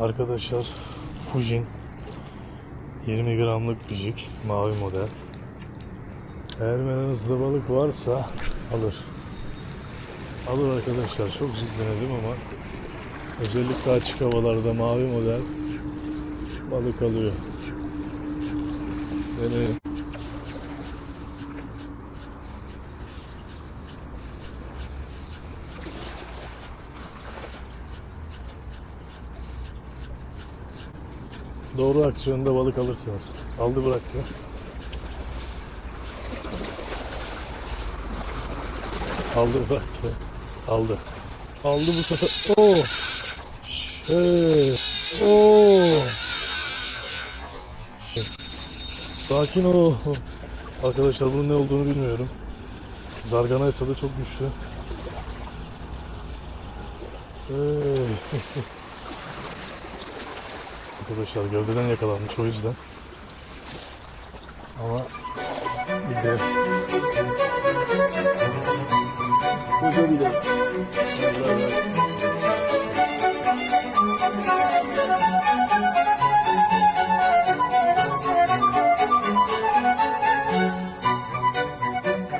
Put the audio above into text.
Arkadaşlar Fujin 20 gramlık jig mavi model. Eğer meranızda balık varsa alır. Alır arkadaşlar. Çok jig denedim ama özellikle açık havalarda mavi model balık alıyor. Deneyin. Doğru aksiyonda balık alırsınız. Aldı bıraktı. Aldı bıraktı. Aldı. Aldı bu sefer. Oo. Şey. Oo. Sakin ol. Arkadaşlar bunun ne olduğunu bilmiyorum. Zargana ise de çok güçlü. Hey. Arkadaşlar gövdeden yakalanmış o yüzden. Ama de Koca bile. Ver, ver.